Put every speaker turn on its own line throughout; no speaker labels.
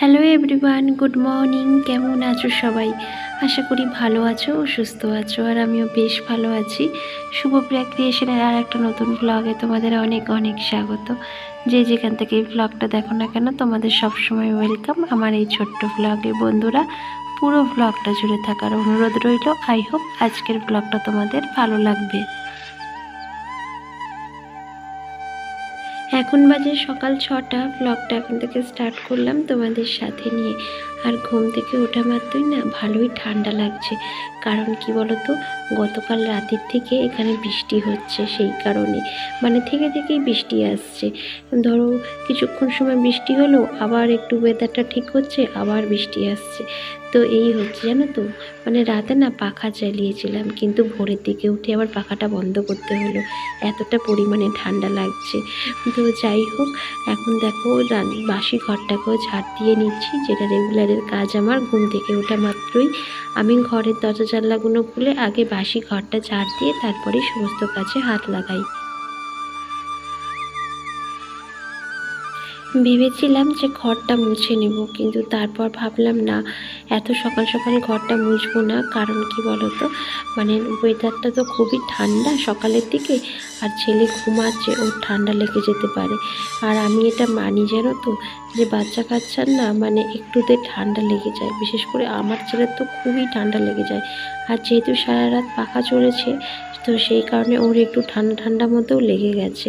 Hello everyone good morning কেমন আছো সবাই? আশা করি ভালো আছো ও সুস্থ আছো, আর আমিও বেশ ভালো আছি। শুভপ্রিয়া ক্রিয়েশনের আর একটা নতুন ব্লগে তোমাদের অনেক অনেক স্বাগত। যে যেখান থেকে এই ব্লগটা দেখো না কেন, তোমাদের সবসময় ওয়েলকাম আমার এই ছোট্ট ব্লগে বন্ধুরা, পুরো ব্লগটা জুড়ে থাকার অনুরোধ রইল। আই হোপ আজকের ব্লগটা তোমাদের ভালো লাগবে। এখন বাজে সকাল ছটা। ব্লগটা এখন থেকে স্টার্ট করলাম তোমাদের সাথে নিয়ে। আর ঘুম থেকে ওঠা মাত্রই না ভালোই ঠান্ডা লাগছে। কারণ কি বলতো? গতকাল রাতের থেকে এখানে বৃষ্টি হচ্ছে সেই কারণে। মানে থেকে থেকেই বৃষ্টি আসছে। ধরো কিছুক্ষণ সময় বৃষ্টি হলো, আবার একটু ওয়েদারটা ঠিক হচ্ছে, আবার বৃষ্টি আসছে। তো এই হচ্ছে, জানো তো? মানে রাতে না পাখা চালিয়েছিলাম কিন্তু ভোরের দিকে উঠে আবার পাখাটা বন্ধ করতে হলো। এতটা পরিমাণে ঠান্ডা লাগছে। তো যাই হোক, এখন দেখো বাসি ঘরটাকেও ঝাড় দিয়ে নিচ্ছি, যেটা রেগুলারের কাজ আমার, ঘুম থেকে ওঠা মাত্রই। আমি ঘরের দরজা জানলাগুলো খুলে আগে বাসি ঘরটা ঝাড় দিয়ে তারপরে সমস্ত কাজে হাত লাগাই। ভেবেছিলাম যে ঘরটা মুছে নেব, কিন্তু তারপর ভাবলাম, না, এত সকাল সকাল ঘরটা মুছবো না। কারণ কি বলতো? মানে ওয়েদারটা তো খুবই ঠান্ডা সকালের দিকে, আর ছেলে ঘুমাচ্ছে, ওর ঠান্ডা লেগে যেতে পারে। আর আমি এটা মানি জানো তো? যে বাচ্চা কাচ্চার না মানে একটুতে ঠান্ডা লেগে যায়। বিশেষ করে আমার ছেলের তো খুবই ঠান্ডা লেগে যায়। আর যেহেতু সারা রাত পাখা চলেছে তো সেই কারণে ওর একটু ঠান্ডা ঠান্ডা মতোও লেগে গেছে।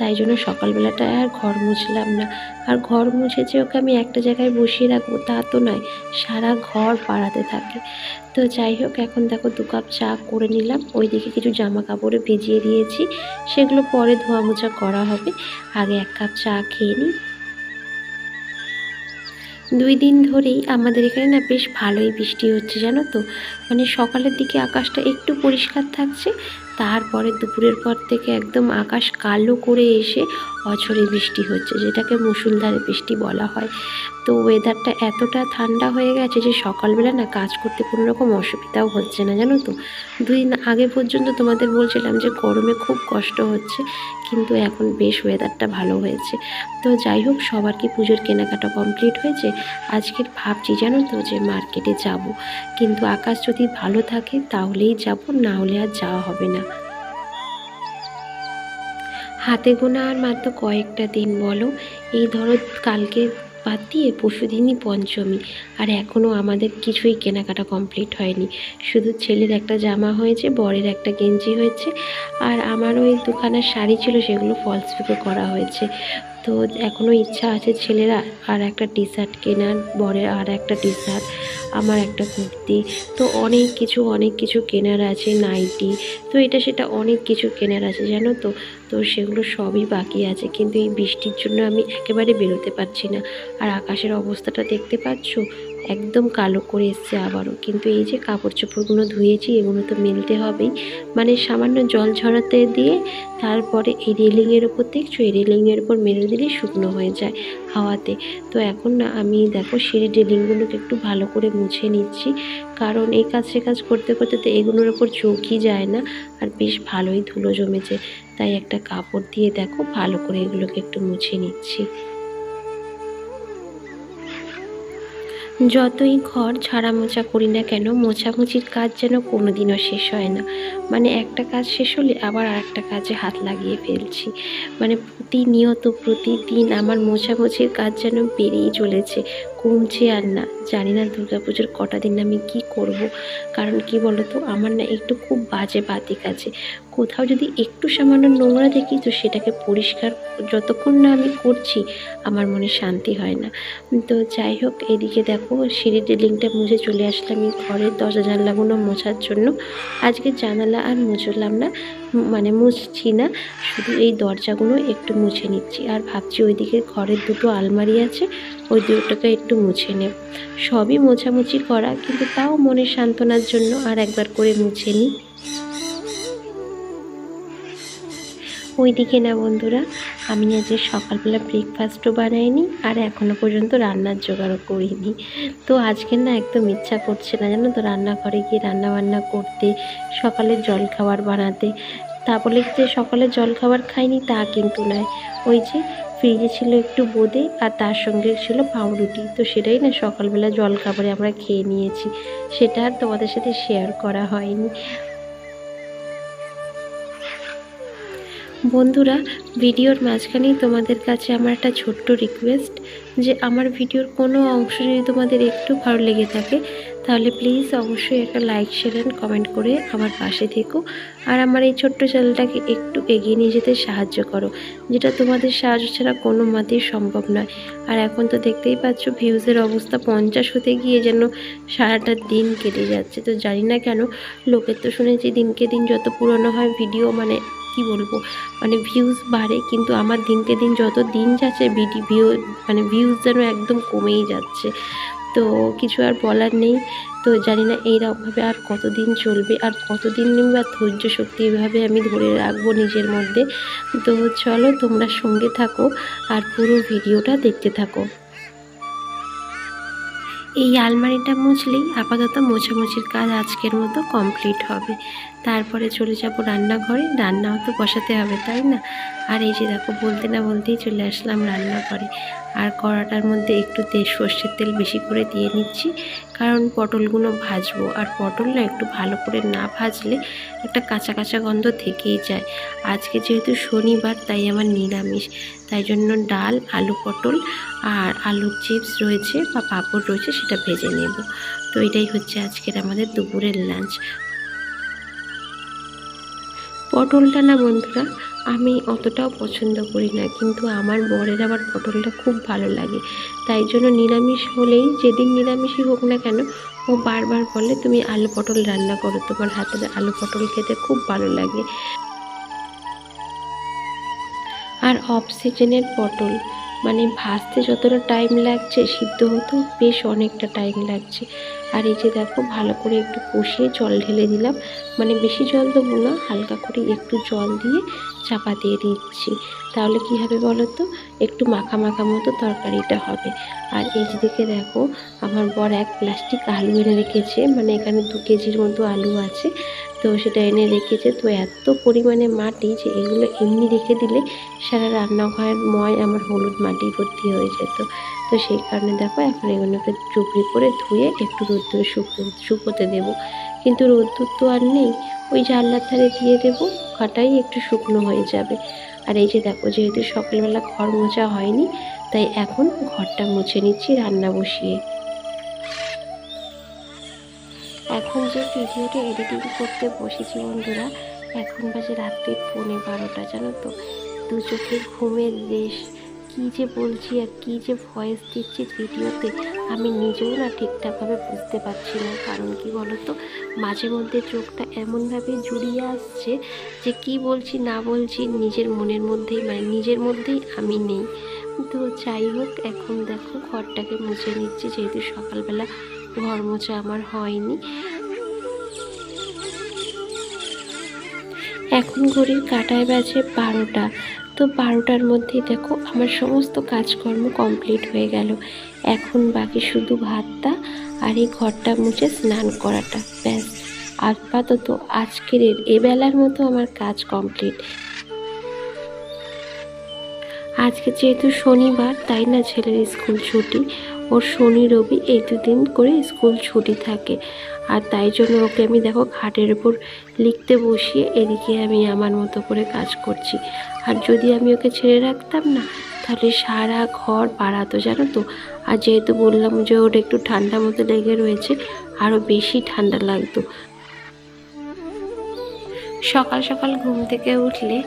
তাই জন্য সকালবেলাটা আর ঘর মুছলাম না। আর ঘর মুছে যে ওকে আমি একটা জায়গায় বসিয়ে রাখব তা তো নয়, সারা ঘর পাড়াতে থাকে। তো যাই হোক, এখন দেখো দু কাপ চা করে নিলাম। ওইদিকে কিছু জামা কাপড়ে ভিজিয়ে দিয়েছি। সেগুলো পরে ধোয়া মোছা করা হবে। আগে এক কাপ চা খেয়ে নিই। দুই দিন ধরেই আমাদের এখানে না বেশ ভালোই বৃষ্টি হচ্ছে, জানো তো? মানে সকালের দিকে আকাশটা একটু পরিষ্কার থাকছে, তারপরে দুপুরের পর থেকে একদম আকাশ কালো করে এসে অঝরে বৃষ্টি হচ্ছে, যেটাকে মুসুলধারে বৃষ্টি বলা হয়। তো ওয়েদারটা এতটা ঠান্ডা হয়ে গেছে যে সকালবেলা না কাজ করতে কোনো রকম অসুবিধাও হচ্ছে না, জানো তো? দুই দিন আগে পর্যন্ত তোমাদের বলছিলাম যে গরমে খুব কষ্ট হচ্ছে, কিন্তু এখন বেশ ওয়েদারটা ভালো হয়েছে। তো যাই হোক, সবার কি পুজোর কেনাকাটা কমপ্লিট হয়েছে? আজকের ভাবছি জানো তো যে মার্কেটে যাব, কিন্তু আকাশ যদি ভালো থাকে, তাহলেই যাব, না হলে আর যাওয়া হবে না। হাতে গোনা আর মাত্র কয়েকটা দিন বলো, এই ধরো কালকে বাদ দিয়ে পরশু দিনই পঞ্চমী, আর এখনও আমাদের কিছুই কেনাকাটা কমপ্লিট হয়নি। শুধু ছেলের একটা জামা হয়েছে, বরের একটা গেঞ্জি হয়েছে, আর আমারও এই দুখানা শাড়ি ছিল, সেগুলো ফলস পিকো করা হয়েছে। তো এখনও ইচ্ছা আছে ছেলেরা আর একটা টি শার্ট কেনার, বরের আর একটা টি শার্ট আমার একটা কুর্তি। তো অনেক কিছু অনেক কিছু কেনার আছে, নাইটি। তো এটা সেটা অনেক কিছু কেনার আছে, জানো তো? তো সেগুলো সবই বাকি আছে। কিন্তু এই বৃষ্টির জন্য আমি একেবারে বেরোতে পারছি না। আর আকাশের অবস্থাটা দেখতে পাচ্ছ? একদম কালো করে এসছে আবারও। কিন্তু এই যে কাপড় চোপড়গুলো ধুয়েছি, এগুলো তো মেলতে হবেই। মানে সামান্য জল ঝরাতে দিয়ে তারপরে এই রেলিংয়ের ওপর দেখছ? এই রেলিংয়ের ওপর মেলে দিলেই শুকনো হয়ে যায় হাওয়াতে। তো এখন না আমি দেখো সিঁড়ি রেলিংগুলোকে একটু ভালো করে মুছে নিচ্ছি। কারণ এই কাজ সে কাজ করতে করতে তো এগুলোর ওপর চোখই যায় না। আর বেশ ভালোই ধুলো জমেছে। তাই একটা কাপড় দিয়ে দেখো, ভালো করে এগুলোকে একটু মুছে নিচ্ছি। যতই ঘর ঝাড়া মোছা করি না কেন, মোছামুছির কাজ যেন কোনোদিনও শেষ হয় না। মানে একটা কাজ শেষ হলে আবার আর একটা কাজে হাত লাগিয়ে ফেলছি। মানে প্রতিনিয়ত, প্রতিদিন আমার মোছামুছির কাজ যেন বেড়েই চলেছে, কমছে আর না। জানি না দুর্গাপুজোর কটা দিন আমি কি করব, কারণ কি বলো তো আমার না একটু খুব বাজে বাতিক আছে। কোথাও যদি একটু সামান্য নোংরা দেখি, তো সেটাকে পরিষ্কার যতক্ষণ না আমি করছি, আমার মনে শান্তি হয় না। তো যাই হোক, এদিকে দেখো, সিঁড়ির রেলিংটা মুছে চলে আসলাম এই ঘরের দরজা জানলাগুলো মোছার জন্য। আজকে জানালা আর মুছলাম না মানে মুছছি না, শুধু এই দরজাগুলো একটু মুছে নিচ্ছি। আর ভাবছি ওইদিকে ঘরের দুটো আলমারি আছে, ওই দুটোকে একটু মুছে নেব। সবই মোছামুছি করা, কিন্তু তাও মনের সান্ত্বনার জন্য আর একবার করে মুছে নিই। ওইদিকে না বন্ধুরা, আমি আজকে সকালবেলা ব্রেকফাস্টও বানাইনি আর এখনও পর্যন্ত রান্নার জোগাড়ও করিনি। তো আজকে না একদম ইচ্ছা করছে না, জানো তো, রান্নাঘরে গিয়ে রান্না বান্না করতে, সকালের জলখাবার বানাতে। তা বলে যে সকালে জলখাবার খাইনি তা কিন্তু নয়, ওই যে ফ্রিজে ছিল একটু বোঁদে আর তার সঙ্গে ছিল পাউরুটি। তো সেটাই না সকালবেলা জল খাবারে আমরা খেয়ে নিয়েছি, সেটা আর তোমাদের সাথে শেয়ার করা হয়নি। বন্ধুরা, ভিডিওর মাঝখানেই তোমাদের কাছে আমার একটা ছোট্ট রিকোয়েস্ট যে আমার ভিডিওর কোনো অংশ যদি তোমাদের একটু ভালো লেগে থাকে, তাহলে প্লিজ অবশ্যই একটা লাইক শেয়ার অ্যান্ড কমেন্ট করে আমার পাশে থেকো। আর আমার এই ছোট্ট চ্যানেলটাকে একটু এগিয়ে নিয়ে যেতে সাহায্য করো, যেটা তোমাদের সাহায্য ছাড়া কোনো মতেই সম্ভব নয়। আর এখন তো দেখতেই পাচ্ছ ভিউজের অবস্থা পঞ্চাশ হতে গিয়ে যেন সারাটা দিন কেটে যাচ্ছে। তো জানি না কেন, লোকের তো শুনেছি দিনকে দিন যত পুরনো হয় ভিডিও মানে কি বলব? মানে ভিউজ বাড়ে কিন্তু আমার দিনকে দিন যত দিন যাচ্ছে ভিডি ভিউ মানে ভিউজ যেন একদম কমেই যাচ্ছে। তো কিছু আর বলার নেই। তো জানি না এইরকমভাবে আর কতদিন চলবে, আর কতদিন বা ধৈর্য শক্তি এভাবে আমি ধরে রাখব নিজের মধ্যে। তো চলো তোমরা সঙ্গে থাকো, আর পুরো ভিডিওটা দেখতে থাকো। এই আলমারিটা মুছলেই আপাতত মোছামুছির কাজ আজকের মতো কমপ্লিট হবে। তারপরে চলে যাব রান্নাঘরে, রান্নাও তো বসাতে হবে, তাই না? আর এই যে দেখো, বলতে না বলতেই চলে আসলাম রান্নাঘরে। আর কড়াটার মধ্যে একটু তেল সর্ষের তেল বেশি করে দিয়ে নিচ্ছি। কারণ পটলগুলো ভাজবো। আর পটল না একটু ভালো করে না ভাজলে একটা কাঁচা কাঁচা গন্ধ থেকেই যায়। আজকে যেহেতু শনিবার, তাই আমার নিরামিষ। তাই জন্য ডাল, আলু পটল আর আলুর চিপস রয়েছে বা পাঁপড় রয়েছে সেটা ভেজে নেব। তো এটাই হচ্ছে আজকের আমাদের দুপুরের লাঞ্চ। পটলটা না বন্ধুরা আমি অতটাও পছন্দ করি না, কিন্তু আমার বরের আবার পটলটা খুব ভালো লাগে। তাই জন্য নিরামিষ হলেই, যেদিন নিরামিষই হোক না কেন, ও বারবার বলে, তুমি আলু পটল রান্না করো, তোমার হাতের আলু পটল খেতে খুব ভালো লাগে। আর অফ সিজনের পটল মানে ভাজতে যতটা টাইম লাগছে, সিদ্ধ হতেও বেশ অনেকটা টাইম লাগছে। আর এই যে দেখো, ভালো করে একটু কষিয়ে জল ঢেলে দিলাম। মানে বেশি জল দেবো না, হালকা করে একটু জল দিয়ে চাপা দিয়ে দিচ্ছি। তাহলে কী হবে বলো তো? একটু মাখা মাখা মতো তরকারিটা হবে। আর এই দিকে দেখো, আমার বর এক প্লাস্টিক আলু এনে রেখেছে। মানে এখানে দু কেজির মতো আলু আছে। তো সেটা এনে রেখেছে। তো এত পরিমাণে মাটি যে এগুলো এমনি রেখে দিলে সারা রান্নাঘরের ময় আমার হলুদ মাটি ভর্তি হয়ে যেত। তো সেই কারণে দেখো এখন এগুলোকে চুপড়ি করে ধুয়ে একটু রোদ্দুরে শুকো শুকোতে দেবো। কিন্তু রোদ্দুর তো আর নেই, ওই জানলার ধারে দিয়ে দেবো কাটাই একটু শুকনো হয়ে যাবে। আর এই যে দেখো, যেহেতু সকালবেলা ঘর মোছা হয়নি, তাই এখন ঘরটা মুছে নিচ্ছি রান্না বসিয়ে। এখন যে ভিডিওটা এডিটিং করতে বসেছি বন্ধুরা, এখন বাজে রাত্রি পৌনে বারোটা, জানো তো? দু চোখে ঘুমের রেশ। কী যে বলছি আর কী যে ভয়েস দিচ্ছি ভিডিওতে, আমি নিজেও না ঠিকঠাকভাবে বুঝতে পারছি না। কারণ কি বলতো? মাঝে মধ্যে চোখটা এমনভাবে জুড়িয়ে আসছে যে কি বলছি না বলছি নিজের মনের মধ্যেই মানে নিজের মধ্যেই আমি নেই। তো যাই হোক, এখন দেখো ঘরটাকে মুছে নিচ্ছি, যেহেতু সকালবেলা ঘর আমার হয়নি। এখন ঘড়ির কাটায় বাজে বারোটা। তো বারোটার মধ্যেই দেখো আমার সমস্ত কাজকর্ম কমপ্লিট হয়ে গেল। এখন বাকি শুধু ভাতটা আর এই ঘরটা মুছে স্নান করাটা। ব্যাস, আপাতত আজকের এবেলার মতো আমার কাজ কমপ্লিট। আজকে যেহেতু শনিবার, তাই না ছেলের স্কুল ছুটি? ওর শনি রবি এই দুদিন করে স্কুল ছুটি থাকে। আর তাই জন্য ওকে আমি দেখো খাটের উপর লিখতে বসিয়ে এদিকে আমি আমার মতো করে কাজ করছি। আর যদি আমি ওকে ছেড়ে রাখতাম না, তাহলে সারা ঘর বাড়াতো জানো তো। আর যেহেতু বললাম যে ওটা একটু ঠান্ডা মতো লেগে রয়েছে আরও বেশি ঠান্ডা লাগতো। সকাল সকাল ঘুম থেকে উঠলে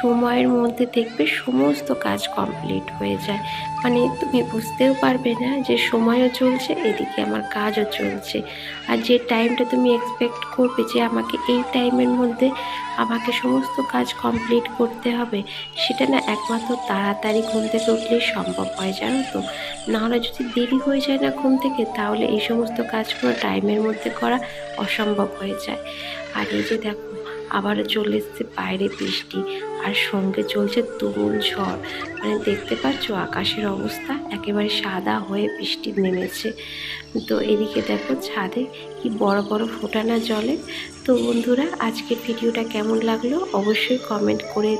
সময়ের মধ্যে দেখবে সমস্ত কাজ কমপ্লিট হয়ে যায়। মানে তুমি বুঝতেও পারবে না যে সময়ও চলছে, এদিকে আমার কাজও চলছে। আর যে টাইমটা তুমি এক্সপেক্ট করবে যে আমাকে এই টাইমের মধ্যে আমাকে সমস্ত কাজ কমপ্লিট করতে হবে, সেটা না একমাত্র তাড়াতাড়ি ঘুম থেকে উঠলেই সম্ভব হয়, জানো তো? নাহলে যদি দেরি হয়ে যায় না ঘুম থেকে, তাহলে এই সমস্ত কাজগুলো টাইমের মধ্যে করা অসম্ভব হয়ে যায়। আর এই যে দেখো আবারও চলে এসছে বাইরে বৃষ্টি আর সঙ্গে চলছে তুমুল ঝড়। মানে দেখতে পাচ্ছ আকাশের অবস্থা একেবারে সাদা হয়ে বৃষ্টি নেমেছে। তো এদিকে দেখো ছাদে কি বড় বড় ফোটানা জলে। তো বন্ধুরা, আজকের ভিডিওটা কেমন লাগল অবশ্যই কমেন্ট করে